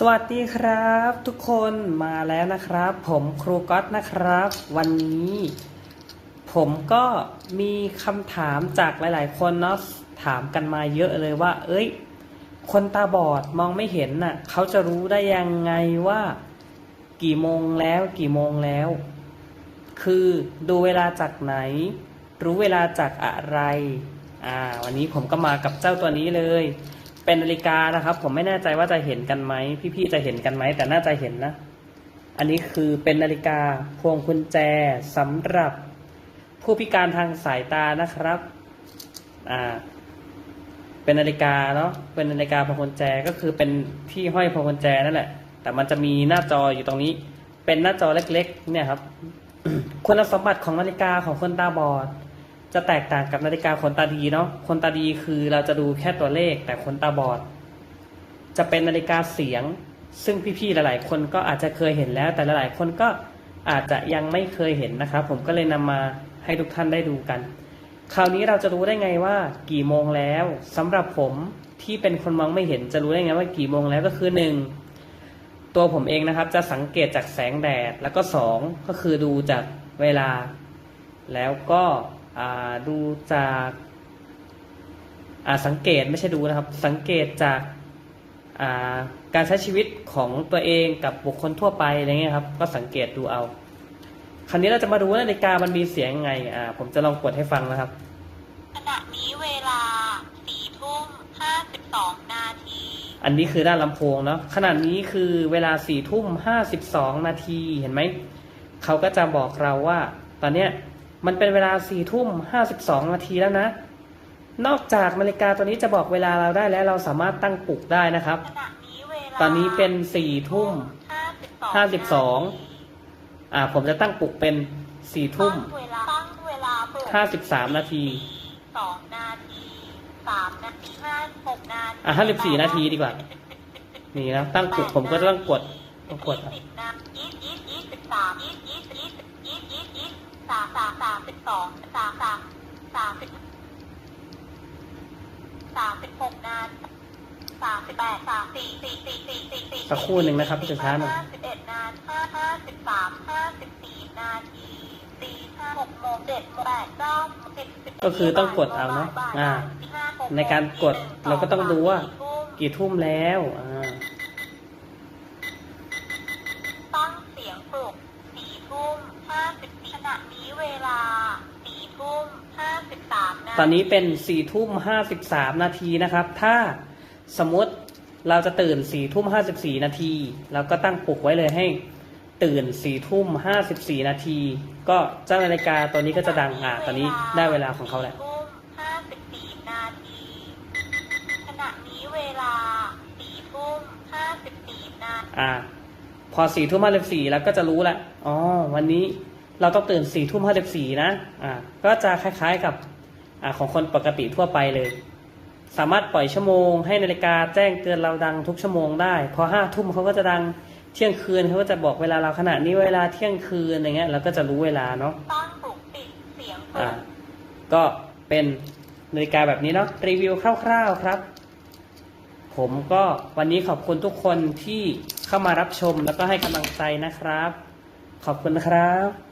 สวัสดีครับ ทุกคนมาแล้วนะครับ ผมครูก๊อตนะครับ วันนี้ ผมก็มีคำถามจากหลาย ๆ คนเนาะถามกันมาเยอะเลยว่า เอ้ย คนตาบอดมองไม่เห็นน่ะเขาจะรู้ได้ยังไงว่า กี่โมงแล้วกี่โมงแล้ว คือดูเวลาจากไหน รู้เวลาจากอะไร อ่า วันนี้ผมก็มากับเจ้าตัวนี้เลย เป็นนาฬิกานะครับ ผมไม่แน่ใจว่าจะเห็นกันไหมพี่ๆจะเห็นกันไหมแต่น่าจะเห็นนะ อันนี้คือเป็นนาฬิกาพวงกุญแจสำหรับผู้พิการทางสายตานะครับอ่าเป็นนาฬิกาเนาะเป็นนาฬิกาพวงกุญแจก็คือเป็นที่ห้อยพวงกุญแจนั่นแหละ แต่มันจะมีหน้าจออยู่ตรงนี้ เป็นหน้าจอเล็ก ๆ เนี่ยครับ คุณสมบัติของนาฬิกาของคนตาบอด จะแตกต่างกับนาฬิกาคนตาดีเนาะ คนตาดีคือเราจะดูแค่ตัวเลข แต่คนตาบอด จะเป็นนาฬิกาเสียง ซึ่งพี่ๆหลายๆ คนก็อาจจะเคยเห็นแล้ว แต่หลายๆคนก็อาจจะยังไม่เคยเห็นนะครับ ผมก็เลยนำมาให้ทุกท่านได้ดูกัน คราวนี้เราจะรู้ได้ไงว่า กี่โมงแล้วสำหรับผมที่เป็นคนมองไม่เห็นจะรู้ได้ไงว่ากี่โมงแล้วก็คือหนึ่งตัวผมเองนะครับ จะสังเกตจากแสงแดดแล้วก็สองก็คือดูจากเวลา แล้วก็ ดูจากอ่าสังเกตไม่ใช่ดูนะครับ สังเกตจากอ่าการใช้ชีวิตของตัวเองกับบุคคลทั่วไปอะไรเงี้ยครับ ก็สังเกตดูเอา คราวนี้เราจะมาดูว่านาฬิกามันมีเสียงยังไงอ่าผมจะลองกดให้ฟังนะครับ ขณะนี้เวลาสี่ทุ่มห้าสิบสองนาที อันนี้คือด้านลำโพงเนาะขณะนี้คือเวลาสี่ทุ่มห้าสิบสองนาทีเห็นไหม เขาก็จะบอกเราว่า ตอนเนี้ย มันเป็นเวลาสี่ทุ่มห้าสิบสองนาทีแล้วนะ นอกจากนาฬิกาตัวนี้จะบอกเวลาเราได้แล้วเราสามารถตั้งปลุกได้นะครับขณะนี้เวลาตอนนี้เป็นสี่ทุ่มห้าสิบสอง52อ่าผมจะตั้งปลุกเป็นสี่ทุ่มตั้งเวลาตั้งเวลาปลุกห้าสิบสามนาทีสองนาทีสามนาทีห้าหกนาทีอะห้าสิบสี่นาทีดีกว่า นี่นะตั้งปลุกผมก็ต้องกดต้องกดยี่สิบนาทียี่ สิบยี่สิบสามยี่สิบยี่สิบยี่สิบยี่สิบยี่สิบยี่สิบสามสามสามสิบสองสามสามสามสิบสามสิบหกนาทีสามสิบแปดสามสี่สี่สี่สี่สี่สี่สักครู่หนึ่งนะครับพี่ช้าหน่อยห้าสิบเอ็ดนาทีห้าห้าสิบสามห้าสิบสี่นาทีสี่ห้าหกโมงเจ็ดโมงแปดเก้าสิบสิบก็คือต้องกดเอาเนอะอ่า ในการกดเราก็ต้องดูว่า กี่ทุ่มแล้วอ่าตั้งเสียงปลุกสี่ทุ่มห้าสิบข ณะนี้เวลาสี่ทุ่มห้าสิบสามนาทีตอนนี้เป็นสี่ทุ่มห้าสิบสามนาทีนะครับ ถ้าสมมติเราจะตื่นสี่ทุ่มห้าสิบสี่นาทีเราก็ตั้งปลุกไว้เลยให้ ตื่นสี่ทุ่มห้าสิบสี่นาทีก็เจ้านาฬิกาตัวนี้ก็จะดังอ่าตอนนี้ได้เวลาของเขาแล้วทุ่มห้าสิบสี่นาทีขณะนี้เวลาสี่ทุ่มห้าสิบสี่นาทีอ่าพอสี่ทุ่มห้าสิบสี่แล้วก็จะรู้ละอ๋อวันนี้ เราต้องตื่นสี่ทุ่มห้าสิบสี่นะอ่าก็จะคล้ายๆกับอ่าของคนปกติทั่วไปเลย สามารถปล่อยชั่วโมง ให้นาฬิกาแจ้งเตือนเราดังทุกชั่วโมงได้ พอห้าทุ่มเขาก็จะดังเที่ยงคืนเขาก็จะบอกเวลาเราขณะนี้เวลาเที่ยงคืนอะไรเงี้ยเราก็จะรู้เวลาเนาะตั้งปลุกปิดเสียงปลุอ่ากก็เป็นนาฬิกาแบบนี้เนาะรีวิวคร่าวๆครับ ผมก็วันนี้ขอบคุณทุกคนที่เข้ามารับชมแล้วก็ให้กำลังใจนะครับ ขอบคุณนะครับ